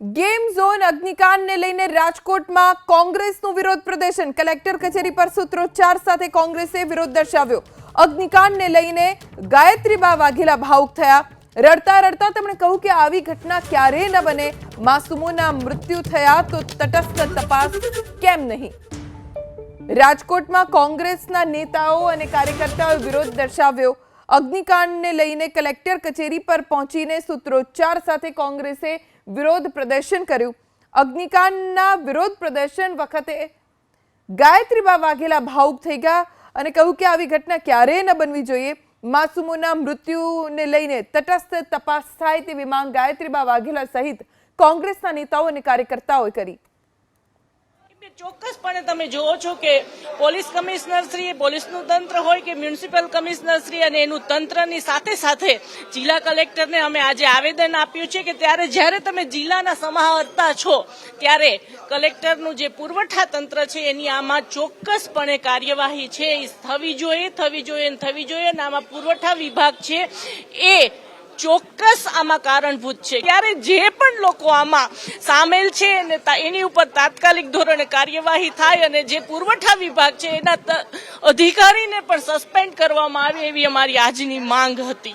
Game zone અગ્નિકાંડને લઈને રાજકોટમાં કોંગ્રેસનું વિરોધ પ્રદર્શન. કલેક્ટર કચેરી પર સૂત્રોચ્ચાર સાથે કોંગ્રેસે વિરોધ દર્શાવ્યો. અગ્નિકાંડને લઈને ગાયત્રીબા વાઘેલા ભાવુક થયા. રડતા રડતા તેમણે કહ્યું કે આવી ઘટના ક્યારેય ન બને. માસુમોના મૃત્યુ થયા તો તટસ્થ તપાસ કેમ નહીં? રાજકોટમાં કોંગ્રેસના નેતાઓ અને કાર્યકર્તાઓએ વિરોધ દર્શાવ્યો. અગ્નિકાંડને લઈને કલેક્ટર કચેરી પર પહોંચીને સૂત્રોચ્ચાર સાથે કોંગ્રેસે વિરોધ પ્રદર્શન કર્યું. અગ્નિકાંડના વિરોધ પ્રદર્શન વખતે ગાયત્રીબા વાઘેલા ભાવુક થઈ ગયા અને કહ્યું કે આવી ઘટના ક્યારેય ન બનવી જોઈએ. માસૂમોના મૃત્યુને લઈને તટસ્થ તપાસ થાય તેવી માંગ ગાયત્રીબા વાઘેલા સહિત કોંગ્રેસના નેતાઓ અને કાર્યકર્તાઓએ કરી. ચોક્કસપણે તમે જુઓ છો કે પોલીસ કમિશનર શ્રી, પોલીસનું તંત્ર હોય કે મ્યુનિસિપલ કમિશનર શ્રી અને એનું તંત્રની સાથે સાથે જિલ્લા કલેક્ટરને અમે આજે આવેદન આપ્યું છે કે ત્યારે જ્યારે તમે જિલ્લાના સમાહર્તા છો, ત્યારે કલેક્ટરનું જે પુરવઠા તંત્ર છે એની આમાં ચોક્કસપણે કાર્યવાહી છે. એ થવી જોઈએ થવી જોઈએ થવી જોઈએ અને આમાં પુરવઠા વિભાગ છે એ ચોક્કસ આમાં કારણભૂત છે. ત્યારે જે પણ લોકો આમાં સામેલ છે અને એની ઉપર તાત્કાલિક ધોરણે કાર્યવાહી થાય અને જે પુરવઠા વિભાગ છે એના અધિકારીને પણ સસ્પેન્ડ કરવામાં આવે એવી અમારી આજની માંગ હતી.